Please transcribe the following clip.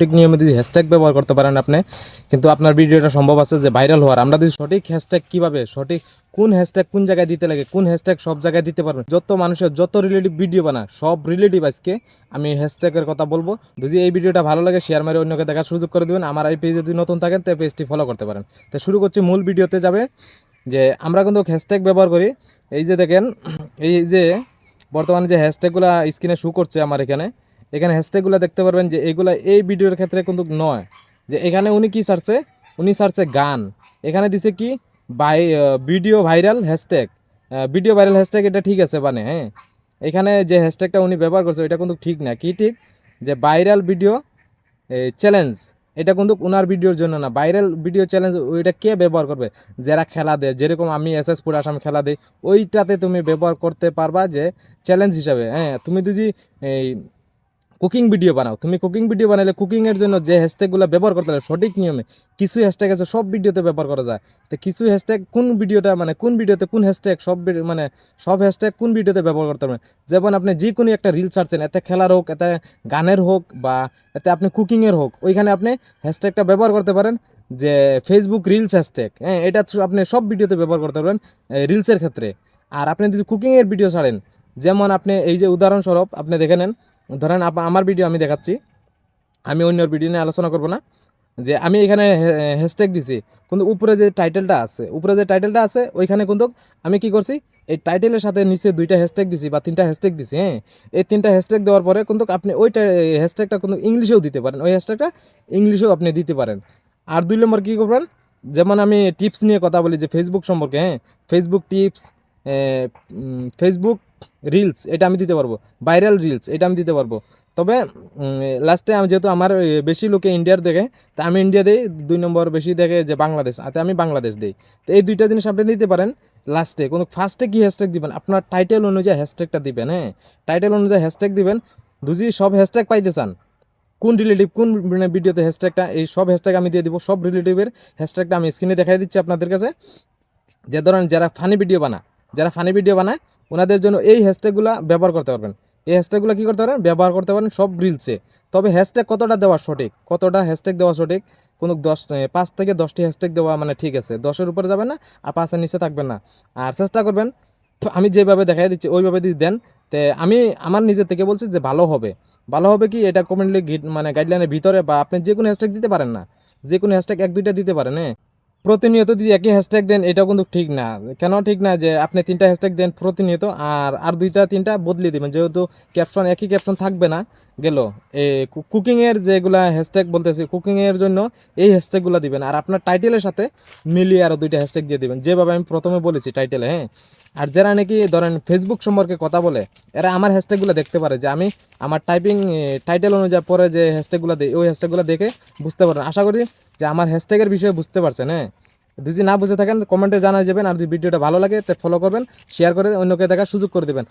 সঠিক নিয়মে যদি হ্যাশট্যাগ ব্যবহার করতে পারেন আপনি, কিন্তু আপনার ভিডিওটা সম্ভব আছে যে ভাইরাল হওয়ার। আমরা যদি সঠিক হ্যাশট্যাগ কীভাবে, সঠিক কোন হ্যাশট্যাগ কোন জায়গায় দিতে লাগে, কোন হ্যাশট্যাগ সব জায়গায় দিতে পারবেন, যত মানুষের যত রিলেটিভ ভিডিও বানা সব রিলেটিভ আজকে আমি হ্যাশট্যাগের কথা বলব। যদি এই ভিডিওটা ভালো লাগে শেয়ার মারে অন্যকে দেখার সুযোগ করে দেবেন। আমার এই পেজ যদি নতুন থাকেন তো পেজটি ফলো করতে পারেন। তো শুরু করছি মূল ভিডিওতে যাবে যে আমরা কিন্তু হ্যাশট্যাগ ব্যবহার করি। এই যে দেখেন, এই যে বর্তমানে যে হ্যাশট্যাগুলো স্ক্রিনে শু করছে আমার এখানে এখানে হ্যাশট্যাগুলো দেখতে পারবেন যে এগুলা এই ভিডিওর ক্ষেত্রে কিন্তু নয়। যে এখানে উনি কি সারছে? উনি সারছে গান। এখানে দিছে কি? By video viral hashtag video viral hashtag এটা ঠিক আছে মানে হ্যাঁ? এখানে যে হ্যাশট্যাগটা উনি ব্যবহার করছে এটা কিন্তু ঠিক না। কি ঠিক? যে ভাইরাল ভিডিও চ্যালেঞ্জ এটা কিন্তু ওনার ভিডিওর জন্য না। ভাইরাল ভিডিও চ্যালেঞ্জ ওইটা কে ব্যবহার করবে? যারা খেলা দেয়, যেরকম আমি এস এস পুর আসাম খেলা দেই, ওইটাতে তুমি ব্যবহার করতে পারবা যে চ্যালেঞ্জ হিসাবে হ্যাঁ? তুমি যদি এই কুকিং ভিডিও বানাও। তুমি কুকিং ভিডিও বানালে কুকিংয়ের জন্য যে হ্যাশট্যাগুলো ব্যবহার করতে হবে সঠিক নিয়মে কিছু হ্যাশট্যাগ আছে, সব ভিডিওতে ব্যবহার করা যায়। তো কিছু হ্যাশট্যাগ কোন ভিডিওটা মানে কোন ভিডিওতে কোন হ্যাশট্যাগ সব মানে সব হ্যাশট্যাগ কোন ভিডিওতে ব্যবহার করতে হবে যেমন আপনি যে কোনো একটা রিল ছাড়ছেন, এতে খেলার হোক, এতে গানের হোক বা এতে আপনি কুকিংয়ের হোক, ওইখানে আপনি হ্যাশট্যাগটা ব্যবহার করতে পারেন যে ফেসবুক রিলস হ্যাশট্যাগ হ্যাঁ এটা আপনি সব ভিডিওতে ব্যবহার করতে পারবেন রিলসের ক্ষেত্রে। আর আপনি যদি কুকিংয়ের ভিডিও ছাড়েন, যেমন আপনি এই যে উদাহরণস্বরূপ, আপনি দেখে নেন ধরেন আমার ভিডিও আমি দেখাচ্ছি। আমি অন্যর ভিডিও নিয়ে আলোচনা করব না। যে আমি এখানে হ্যাশট্যাগ দিছি, কিন্তু উপরে যে টাইটেলটা আছে, উপরে যে টাইটেলটা আছে, ওইখানে কিন্তু আমি কি করছি, এই টাইটেলের সাথে নিচে দুইটা হ্যাশট্যাগ দিছি বা তিনটা হ্যাশট্যাগ দিছি হ্যাঁ? এই তিনটা হ্যাশট্যাগ দেওয়ার পরে কিন্তু আপনি ওই হ্যাশট্যাগটা কিন্তু ইংলিশেও দিতে পারেন। ওই হ্যাশট্যাগটা ইংলিশেও আপনি দিতে পারেন। আর দুই নম্বর কী করবেন, যেমন আমি টিপস নিয়ে কথা বলি যে ফেসবুক সম্পর্কে হ্যাঁ? ফেসবুক টিপস ফেসবুক রিলস এটা আমি দিতে পারব। ভাইরাল রিলস এটা আমি দিতে পারব। তবে লাস্টে আমি যেহেতু আমার বেশি লোকে ইন্ডিয়ার দেখে, তা আমি ইন্ডিয়া দিই, দুই নম্বর বেশি দেখে যে বাংলাদেশ আতে আমি বাংলাদেশ দিই। তো এই দুইটা জিনিস আপনি দিতে পারেন লাস্টে কোনো ফার্স্টে কী হ্যাশট্যাগ দিবেন? আপনার টাইটেল অনুযায়ী হ্যাশট্যাগটা দিবেন হ্যাঁ? টাইটেল অনুযায়ী হ্যাশট্যাগ দিবেন। দুজি সব হ্যাশট্যাগ পাইতে চান। কোন রিলেটিভ কোন মানে ভিডিওতে হ্যাশট্যাগটা এই সব হ্যাশট্যাগ আমি দিয়ে দিব। সব রিলেটিভের হ্যাশট্যাগটা আমি স্ক্রিনে দেখাই দিচ্ছি আপনাদের কাছে। যে ধরেন যারা ফানি ভিডিও বানা যারা ফানি ভিডিও বানায়, ওনাদের জন্য এই হ্যাশট্যাগুলো ব্যবহার করতে পারবেন। এই হ্যাশট্যাগুলো কী করতে পারেন? ব্যবহার করতে পারেন সব রিলসে তবে হ্যাশট্যাগ কতটা দেওয়া সঠিক? কতটা হ্যাশট্যাগ দেওয়া সঠিক? কোনো দশ পাঁচ থেকে দশটি হ্যাশট্যাগ দেওয়া মানে ঠিক আছে। দশের উপরে যাবে না, আর পাঁচের নিচে থাকবেন না। আর চেষ্টা করবেন, আমি যেভাবে দেখাই দিচ্ছি, ওইভাবে যদি দেন, তে আমি আমার নিজের থেকে বলছি যে ভালো হবে। ভালো হবে কি? এটা কমেন্টলি মানে গাইডলাইনের ভিতরে বা আপনি যে কোনো হ্যাশট্যাগ দিতে পারেন না। যে কোনো হ্যাশট্যাগ এক, দুইটা দিতে পারেন হ্যাঁ? প্রতিনিয়ত যদি একই হ্যাশট্যাগ দেন, এটাও কিন্তু ঠিক না। কেন ঠিক না যে আপনি তিনটা হ্যাশট্যাগ দেন প্রতিনিয়ত আর আর দুইটা, তিনটা বদলে দিবেন। যেহেতু ক্যাপশন একই ক্যাপশন থাকবে না, গেল। এ কুকিংয়ের যেগুলা হ্যাশট্যাগ বলতেছি কুকিংয়ের জন্য এই হ্যাশট্যাগুলো দিবেন। আর আপনার টাইটেলের সাথে মিলিয়ে আরও দুইটা হ্যাশট্যাগ দিয়ে দিবেন। যেভাবে আমি প্রথমে বলেছি টাইটেলে হ্যাঁ? আর যারা নাকি ধরেন ফেসবুক সম্পর্কে কথা বলে, এরা আমার হ্যাশট্যাগুলো দেখতে পারে যে আমি আমার টাইপিং টাইটেল অনুযায়ী পরে যে হ্যাশট্যাগুলো দিই ওই হ্যাশট্যাগুলো দেখে বুঝতে পারেন আশা করি যে আমার হ্যাশট্যাগের বিষয়ে বুঝতে পারছেন হ্যাঁ? যদি না বুঝে থাকেন কমেন্টে জানাই যাবেন, আর যদি ভিডিওটা ভালো লাগে, তো ফলো করবেন শেয়ার করে অন্যকে দেখার সুযোগ করে দেবেন।